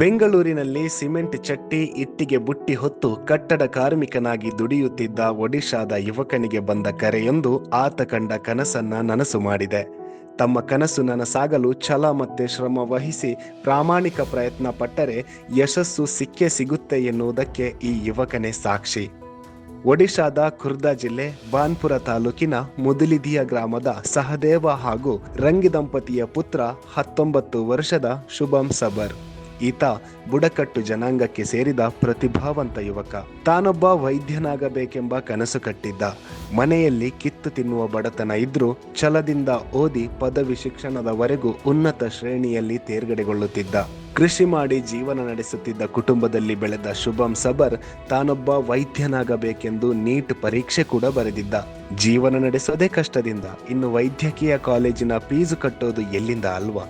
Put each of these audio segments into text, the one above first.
ಬೆಂಗಳೂರಿನಲ್ಲಿ ಸಿಮೆಂಟ್ ಚಟ್ಟಿ, ಇಟ್ಟಿಗೆ ಬುಟ್ಟಿ ಹೊತ್ತು ಕಟ್ಟಡ ಕಾರ್ಮಿಕನಾಗಿ ದುಡಿಯುತ್ತಿದ್ದ ಒಡಿಶಾದ ಯುವಕನಿಗೆ ಬಂದ ಕರೆಯೊಂದು ಆತ ಕಂಡ ಕನಸನ್ನ ನನಸು ಮಾಡಿದೆ. ತಮ್ಮ ಕನಸು ನನಸಾಗಲು ಛಲ ಮತ್ತೆ ಶ್ರಮ ವಹಿಸಿ ಪ್ರಾಮಾಣಿಕ ಪ್ರಯತ್ನ ಪಟ್ಟರೆ ಯಶಸ್ಸು ಸಿಕ್ಕೇ ಸಿಗುತ್ತೆ ಎನ್ನುವುದಕ್ಕೆ ಈ ಯುವಕನೇ ಸಾಕ್ಷಿ. ಒಡಿಶಾದ ಖುರ್ದಾ ಜಿಲ್ಲೆ ಬಾನ್ಪುರ ತಾಲೂಕಿನ ಮುದುಲಿದಿಯ ಗ್ರಾಮದ ಸಹದೇವ ಹಾಗೂ ರಂಗಿ ದಂಪತಿಯ ಪುತ್ರ ಹತ್ತೊಂಬತ್ತು ವರ್ಷದ ಶುಭಂ ಸಬರ್. ಈತ ಬುಡಕಟ್ಟು ಜನಾಂಗಕ್ಕೆ ಸೇರಿದ ಪ್ರತಿಭಾವಂತ ಯುವಕ. ತಾನೊಬ್ಬ ವೈದ್ಯನಾಗಬೇಕೆಂಬ ಕನಸು ಕಟ್ಟಿದ್ದ. ಮನೆಯಲ್ಲಿ ಕಿತ್ತು ತಿನ್ನುವ ಬಡತನ ಇದ್ರೂ ಛಲದಿಂದ ಓದಿ ಪದವಿ ಶಿಕ್ಷಣದವರೆಗೂ ಉನ್ನತ ಶ್ರೇಣಿಯಲ್ಲಿ ತೇರ್ಗಡೆಗೊಳ್ಳುತ್ತಿದ್ದ. ಕೃಷಿ ಮಾಡಿ ಜೀವನ ನಡೆಸುತ್ತಿದ್ದ ಕುಟುಂಬದಲ್ಲಿ ಬೆಳೆದ ಶುಭಂ ಸಬರ್ ತಾನೊಬ್ಬ ವೈದ್ಯನಾಗಬೇಕೆಂದು ನೀಟ್ ಪರೀಕ್ಷೆ ಕೂಡ ಬರೆದಿದ್ದ. ಜೀವನ ನಡೆಸೋದೇ ಕಷ್ಟದಿಂದ ಇನ್ನು ವೈದ್ಯಕೀಯ ಕಾಲೇಜಿನ ಫೀಸು ಕಟ್ಟೋದು ಎಲ್ಲಿಂದ ಅಲ್ವಾ?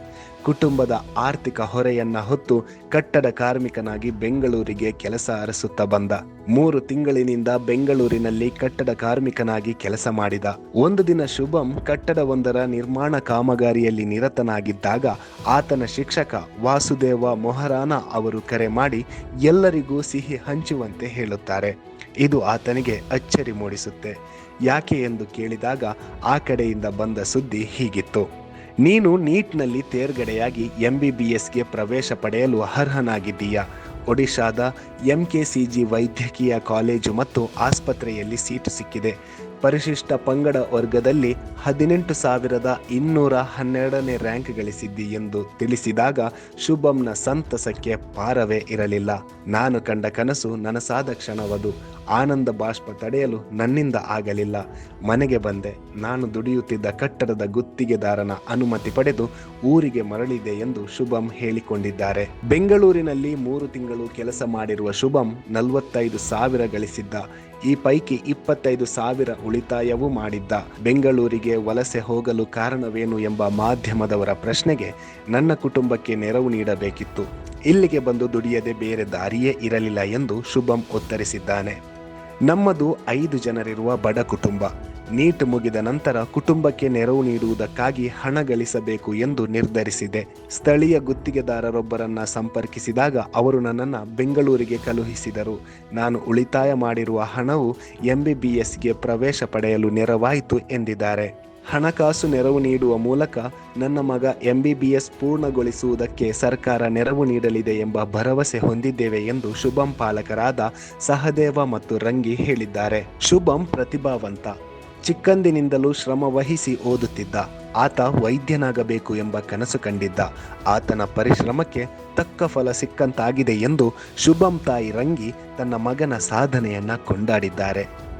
ಕುಟುಂಬದ ಆರ್ಥಿಕ ಹೊರೆಯನ್ನ ಹೊತ್ತು ಕಟ್ಟಡ ಕಾರ್ಮಿಕನಾಗಿ ಬೆಂಗಳೂರಿಗೆ ಕೆಲಸ ಅರಸುತ್ತಾ ಬಂದ. ಮೂರು ತಿಂಗಳಿನಿಂದ ಬೆಂಗಳೂರಿನಲ್ಲಿ ಕಟ್ಟಡ ಕಾರ್ಮಿಕನಾಗಿ ಕೆಲಸ ಮಾಡಿದ. ಒಂದು ದಿನ ಶುಭಂ ಕಟ್ಟಡವೊಂದರ ನಿರ್ಮಾಣ ಕಾಮಗಾರಿಯಲ್ಲಿ ನಿರತನಾಗಿದ್ದಾಗ ಆತನ ಶಿಕ್ಷಕ ವಾಸುದೇವ ಮೊಹರಾನ ಅವರು ಕರೆ ಮಾಡಿ ಎಲ್ಲರಿಗೂ ಸಿಹಿ ಹಂಚುವಂತೆ ಹೇಳುತ್ತಾರೆ. ಇದು ಆತನಿಗೆ ಅಚ್ಚರಿ ಮೂಡಿಸುತ್ತೆ. ಯಾಕೆ ಎಂದು ಕೇಳಿದಾಗ ಆ ಕಡೆಯಿಂದ ಬಂದ ಸುದ್ದಿ ಹೀಗಿತ್ತು. ನೀನು ನೀಟ್ನಲ್ಲಿ ತೇರ್ಗಡೆಯಾಗಿ ಎಂ ಬಿ ಬಿ ಎಸ್ಗೆ ಪ್ರವೇಶ ಪಡೆಯಲು ಅರ್ಹನಾಗಿದ್ದೀಯಾ? ಒಡಿಶಾದ ಎಂಕೆಸಿಜಿ ವೈದ್ಯಕೀಯ ಕಾಲೇಜು ಮತ್ತು ಆಸ್ಪತ್ರೆಯಲ್ಲಿ ಸೀಟು ಸಿಕ್ಕಿದೆ. ಪರಿಶಿಷ್ಟ ಪಂಗಡ ವರ್ಗದಲ್ಲಿ ಹದಿನೆಂಟು ಸಾವಿರದ ಇನ್ನೂರ ಹನ್ನೆರಡನೇ ರ್ಯಾಂಕ್ ಗಳಿಸಿದ್ದಿ ಎಂದು ತಿಳಿಸಿದಾಗ ಶುಭಂನ ಸಂತಸಕ್ಕೆ ಪಾರವೇ ಇರಲಿಲ್ಲ. ನಾನು ಕಂಡ ಕನಸು ನನಸಾದ ಕ್ಷಣವದು. ಆನಂದ ಬಾಷ್ಪ ತಡೆಯಲು ನನ್ನಿಂದ ಆಗಲಿಲ್ಲ. ಮನೆಗೆ ಬಂದೆ. ನಾನು ದುಡಿಯುತ್ತಿದ್ದ ಕಟ್ಟಡದ ಗುತ್ತಿಗೆದಾರನ ಅನುಮತಿ ಪಡೆದು ಊರಿಗೆ ಮರಳಿದೆ ಎಂದು ಶುಭಂ ಹೇಳಿಕೊಂಡಿದ್ದಾರೆ. ಬೆಂಗಳೂರಿನಲ್ಲಿ ಮೂರು ತಿಂಗಳು ಕೆಲಸ ಮಾಡಿರುವ ಶುಭಂ ನಲವತ್ತೈದು ಸಾವಿರ ಗಳಿಸಿದ್ದ. ಈ ಪೈಕಿ ಇಪ್ಪತ್ತೈದು ಸಾವಿರ ಉಳಿತಾಯವೂ ಮಾಡಿದ್ದ. ಬೆಂಗಳೂರಿಗೆ ವಲಸೆ ಹೋಗಲು ಕಾರಣವೇನು ಎಂಬ ಮಾಧ್ಯಮದವರ ಪ್ರಶ್ನೆಗೆ ನನ್ನ ಕುಟುಂಬಕ್ಕೆ ನೆರವು ನೀಡಬೇಕಿತ್ತು. ಇಲ್ಲಿಗೆ ಬಂದು ದುಡಿಯದೆ ಬೇರೆ ದಾರಿಯೇ ಇರಲಿಲ್ಲ ಎಂದು ಶುಭಂ ಉತ್ತರಿಸಿದ್ದಾನೆ ನಮ್ಮದು ಐದು ಜನರಿರುವ ಬಡ ಕುಟುಂಬ. ನೀಟ್ ಮುಗಿದ ನಂತರ ಕುಟುಂಬಕ್ಕೆ ನೆರವು ನೀಡುವುದಕ್ಕಾಗಿ ಹಣ ಗಳಿಸಬೇಕು ಎಂದು ನಿರ್ಧರಿಸಿದೆ. ಸ್ಥಳೀಯ ಗುತ್ತಿಗೆದಾರರೊಬ್ಬರನ್ನ ಸಂಪರ್ಕಿಸಿದಾಗ ಅವರು ನನ್ನನ್ನು ಬೆಂಗಳೂರಿಗೆ ಕಳುಹಿಸಿದರು. ನಾನು ಉಳಿತಾಯ ಮಾಡಿರುವ ಹಣವು ಎಂಬಿಬಿಎಸ್ಗೆ ಪ್ರವೇಶ ಪಡೆಯಲು ನೆರವಾಯಿತು ಎಂದಿದ್ದಾರೆ. ಹಣಕಾಸು ನೆರವು ನೀಡುವ ಮೂಲಕ ನನ್ನ ಮಗ ಎಂಬಿಬಿಎಸ್ ಪೂರ್ಣಗೊಳಿಸುವುದಕ್ಕೆ ಸರ್ಕಾರ ನೆರವು ನೀಡಲಿದೆ ಎಂಬ ಭರವಸೆ ಹೊಂದಿದ್ದೇವೆ ಎಂದು ಶುಭಂ ಪಾಲಕರಾದ ಸಹದೇವ ಮತ್ತು ರಂಗಿ ಹೇಳಿದ್ದಾರೆ. ಶುಭಂ ಪ್ರತಿಭಾವಂತ. ಚಿಕ್ಕಂದಿನಿಂದಲೂ ಶ್ರಮ ವಹಿಸಿ ಓದುತ್ತಿದ್ದ. ಆತ ವೈದ್ಯನಾಗಬೇಕು ಎಂಬ ಕನಸು ಕಂಡಿದ್ದ. ಆತನ ಪರಿಶ್ರಮಕ್ಕೆ ತಕ್ಕ ಫಲ ಸಿಕ್ಕಂತಾಗಿದೆ ಎಂದು ಶುಭಂ ತಾಯಿ ರಂಗಿ ತನ್ನ ಮಗನ ಸಾಧನೆಯನ್ನ ಕೊಂಡಾಡಿದ್ದಾರೆ.